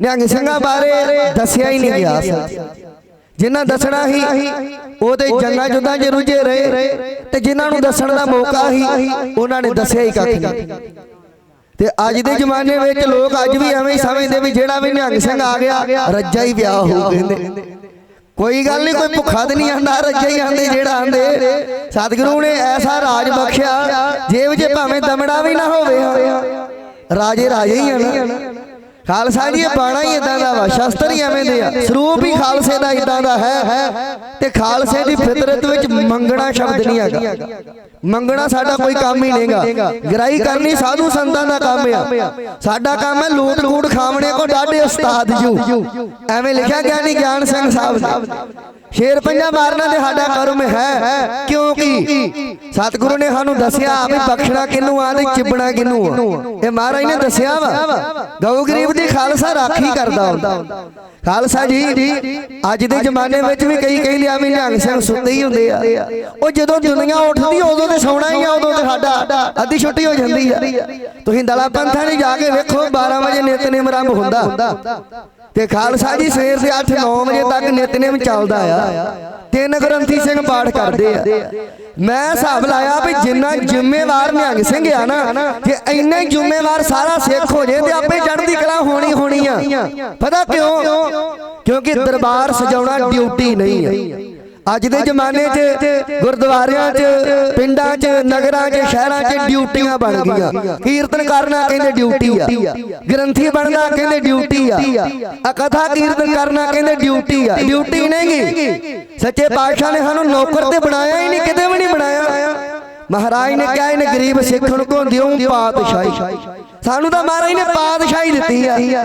ਨਿਹੰਗ ਸਿੰਘਾਂ ਬਾਰੇ ਦੱਸਿਆ ਹੀ ਨਹੀਂ ਗਿਆ ਸੀ ਜਿਨ੍ਹਾਂ ਦੱਸਣਾ ਹੀ ਉਹ ਤੇ ਜੰਗਾਂ ਜੁੱਦਾਂ 'ਚ ਰੁੱਝੇ ਰਹੇ ਤੇ ਜਿਨ੍ਹਾਂ ਨੂੰ ਦੱਸਣ ਦਾ ਮੌਕਾ ਹੀ ਉਹਨਾਂ ਨੇ ਦੱਸਿਆ ਹੀ ਕੱਖ ਨਹੀਂ। ਤੇ ਅੱਜ ਦੇ ਜ਼ਮਾਨੇ ਵਿੱਚ ਲੋਕ ਅੱਜ ਵੀ ਐਵੇਂ ਹੀ ਸਮਝਦੇ ਵੀ ਜਿਹੜਾ ਵੀ ਨਿਹੰਗ ਸਿੰਘ ਆ ਗਿਆ ਰੱਜਾ ਹੀ ਵਿਆਹ ਹੋਊ ਕਹਿੰਦੇ ਕੋਈ ਗੱਲ ਨਹੀਂ ਕੋਈ ਭੁੱਖਾ ਤੇ ਨਹੀਂ ਆਂਦਾ ਰੱਜਾ ਹੀ ਆਂਦੇ ਜਿਹੜਾ ਆਂਦੇ। ਸਤਿਗੁਰੂ ਨੇ ਐਸਾ ਰਾਜ ਬਖਸ਼ਿਆ ਜੇਬ 'ਚ ਭਾਵੇਂ ਦਮੜਾ ਵੀ ਨਾ ਹੋਵੇ ਰਾਜੇ ਰਾਜੇ ਹੀ ਆ ਨਾ। ਖਾਲਸਾ ਜੀ ਇਹ ਬਾਣਾ ਹੀ ਇਦਾਂ ਦਾ ਵਾ ਸ਼ਸਤਰ ਹੀ ਐਵੇਂ ਦੇ ਆ। ਸਰੂਪ ਹੀ ਖਾਲਸੇ ਦਾ ਇਦਾਂ ਦਾ ਹੈ ਤੇ ਖਾਲਸੇ ਦੀ ਫਿਤਰਤ ਵਿੱਚ ਮੰਗਣਾ ਸ਼ਬਦ ਨਹੀਂ ਹੈਗਾ। ਮੰਗਣਾ ਸਾਡਾ ਕੋਈ ਕੰਮ ਹੀ ਨਹੀਂਗਾ ਗਰਾਈ ਕਰਨੀ ਸਾਧੂ ਸੰਤਾਂ ਦਾ ਕੰਮ ਆ। ਸਾਡਾ ਕੰਮ ਹੈ ਲੂਟ ਲੂਟ ਖਾਵਣੇ ਕੋ ਡਾਢੇ ਉਸਤਾਦ ਜੂ। ਐਵੇਂ ਲਿਖਿਆ ਗਿਆ ਨਹੀਂ ਗਿਆਨ ਸਿੰਘ ਸਾਹਿਬ ਨੇ। ਸ਼ੇਰ ਪੰਜਾ ਮਾਰਨਾ ਤੇ ਸਾਡਾ ਕਰਮ ਹੈ। ਕਿਉਂਕਿ ਸਤਿਗੁਰੂ ਨੇ ਸਾਨੂੰ ਦੱਸਿਆ ਵੀ ਬਖਸ਼ਣਾ ਕਿਨੂੰ ਆ ਤੇ ਚਿਬਣਾ ਕਿਨੂੰ ਆ। ਇਹ ਮਹਾਰਾਜ ਨੇ ਦੱਸਿਆ ਵਾ, ਗਊ ਗਰੀਬ ਦੀ ਖਾਲਸਾ ਰਾਖੀ ਕਰਦਾ ਹੁੰਦਾ। ਖਾਲਸਾ ਜੀ ਅੱਜ ਦੇ ਜ਼ਮਾਨੇ ਵਿੱਚ ਵੀ ਕਈ ਕਹਿੰਦੇ ਆ ਵੀ ਨਿਹੰਗ ਸਿੰਘ ਸੁੱਤੇ ਹੀ ਹੁੰਦੇ ਆ। ਉਹ ਜਦੋਂ ਦੁਨੀਆ ਉੱਠਦੀ ਉਦੋਂ ਤੇ ਸੌਣਾ ਹੀ ਆ ਉਦੋਂ ਤੇ ਸਾਡਾ ਅੱਧੀ ਛੁੱਟੀ ਹੋ ਜਾਂਦੀ ਆ। ਤੁਸੀਂ ਦਲਾ ਪੰਥਾਂ ਨੇ ਜਾ ਕੇ ਵੇਖੋ 12 ਵਜੇ ਨਿਤਨੇਮ ਆਰੰਭ ਹੁੰਦਾ। ਤੇ ਖਾਲਸਾ ਜੀ ਸਵੇਰ ਦੇ 8-9 ਵਜੇ ਤੱਕ ਨਿਤਨੇਮ ਚੱਲਦਾ ਆ। ਤਿੰਨ ਗ੍ਰੰਥੀ ਸਿੰਘ ਪਾਠ ਕਰਦੇ ਆ। ਮੈਂ ਹਿਸਾਬ ਲਾਇਆ ਵੀ ਜਿੰਨਾ ਜ਼ਿੰਮੇਵਾਰ ਨਿਹੰਗ ਸਿੰਘ ਆ ਨਾ ਜੇ ਇੰਨਾ ਜ਼ਿੰਮੇਵਾਰ ਸਾਰਾ ਸਿੱਖ ਹੋ ਜੇ ਤੇ ਆਪੇ ਚੜ੍ਹਦੀ ਕਲਾ ਹੋਣੀ ਹੋਣੀ ਆ। ਪਤਾ ਕਿਉਂ? ਕਿਉਂਕਿ ਦਰਬਾਰ ਸਜਾਉਣਾ ਡਿਊਟੀ ਨਹੀਂ ਹੈ। ਅੱਜ ਦੇ ਜ਼ਮਾਨੇ 'ਚ, ਗੁਰਦੁਆਰਿਆਂ 'ਚ, ਪਿੰਡਾਂ 'ਚ, ਨਗਰਾਂ 'ਚ, ਸ਼ਹਿਰਾਂ 'ਚ ਡਿਊਟੀਆਂ ਬਣ ਗਈਆਂ। ਕੀਰਤਨ ਕਰਨਾ ਕਹਿੰਦੇ ਡਿਊਟੀ ਆ। ਗ੍ਰੰਥੀ ਬਣਨਾ ਕਹਿੰਦੇ ਡਿਊਟੀ ਆ। ਆ ਕੀਰਤਨ ਕਰਨਾ ਕਹਿੰਦੇ ਡਿਊਟੀ ਆ। ਡਿਊਟੀ ਨਹੀਂਗੀ ਸੱਚੇ ਪਾਤਸ਼ਾਹ ਨੇ ਸਾਨੂੰ ਨੌਕਰ ਤੇ ਬਣਾਇਆ ਹੀ ਨਹੀਂ, ਕਿਤੇ ਵੀ ਨਹੀਂ ਬਣਾਇਆ। ਮਹਾਰਾਜ ਨੇ ਕਿਹਾ, ਇਹਨੇ ਗਰੀਬ ਸਿੱਖਣ ਕੋ ਦਿਉ ਪਾਤਸ਼ਾਹੀ। ਸਾਨੂੰ ਤਾਂ ਮਹਾਰਾਜ ਨੇ ਪਾਤਸ਼ਾਹੀ ਦਿੱਤੀ ਆ।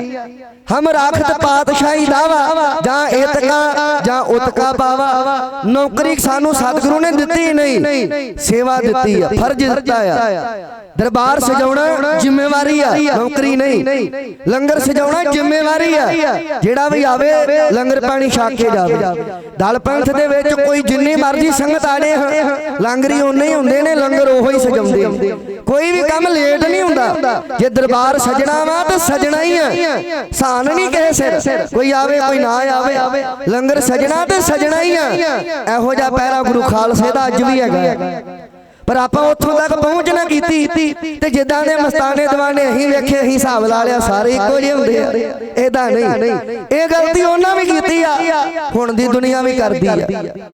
ਹਮ ਰਾਖਤ ਪਾਤਸ਼ਾਹੀ ਦਾਵਾ ਜਾਂ ਇਤਕਾ, ਜਾਂ ਉਤਕਾ ਪਾਵਾ। ਨੌਕਰੀ ਸਾਨੂੰ ਸਤਿਗੁਰੂ ਨੇ ਦਿੱਤੀ ਨਹੀਂ, ਸੇਵਾ ਦਿੱਤੀ ਆ, ਫਰਜ਼ ਦਿੱਤਾ ਆ। ਦਰਬਾਰ ਸਜਾਉਣਾ ਜ਼ਿੰਮੇਵਾਰੀ ਆ, ਨੌਕਰੀ ਨਹੀਂ। ਲੰਗਰ ਸਜਾਉਣਾ ਜ਼ਿੰਮੇਵਾਰੀ ਆ, ਜਿਹੜਾ ਵੀ ਆਵੇ, ਲੰਗਰ ਪਾਣੀ ਛਕ ਕੇ ਜਾਵੇ। ਦਲ ਪੰਥ ਦੇ ਵਿੱਚ ਕੋਈ ਜਿੰਨੀ ਮਰਜ਼ੀ ਸੰਗਤ ਆਣੇ ਲੰਗਰੀ ਉਹਨੇ ਹੀ ਹੁੰਦੇ ਨੇ, ਲੰਗਰ ਉਹੋ ਹੀ ਸਜਾਉਂਦੇ ਕੋਈ ਵੀ ਕੰਮ ਲੇਟ ਨਹੀਂ ਹੁੰਦਾ। ਜੇ ਦਰਬਾਰ ਸਜਣਾ ਵਾ ਤਾਂ ਸਜਣਾ ਹੀ ਆ। ਸਾਨ ਨਹੀਂ ਕਹੇ ਸਿਰ। ਕੋਈ ਆਵੇ ਕੋਈ ਨਾ ਆਵੇ ਲੰਗਰ ਸਜਣਾ ਤੇ ਸਜਣਾ ਹੀ ਆ। ਇਹੋ ਜਿਹਾ ਪਹਿਰਾ ਗੁਰੂ ਖਾਲਸੇ ਦਾ ਅੱਜ ਵੀ ਹੈਗਾ। ਪਰ ਆਪਾਂ ਉੱਥੋਂ ਤੱਕ ਪਹੁੰਚ ਨਾ ਕੀਤੀ। ਤੇ ਜਿੱਦਾਂ ਦੇ ਮਸਤਾਨੇ ਦੀਵਾਨੇ ਅਸੀਂ ਵੇਖੇ ਅਸੀਂ ਹਿਸਾਬ ਲਾ ਲਿਆ ਸਾਰੇ ਇੱਕੋ ਜਿਹੇ ਹੁੰਦੇ ਆ। ਇਹਦਾ ਨਹੀਂ। ਇਹ ਗਲਤੀ ਉਹਨਾਂ ਵੀ ਕੀਤੀ ਆ। ਹੁਣ ਦੀ ਦੁਨੀਆ ਵੀ ਕਰਦੀ ਆ।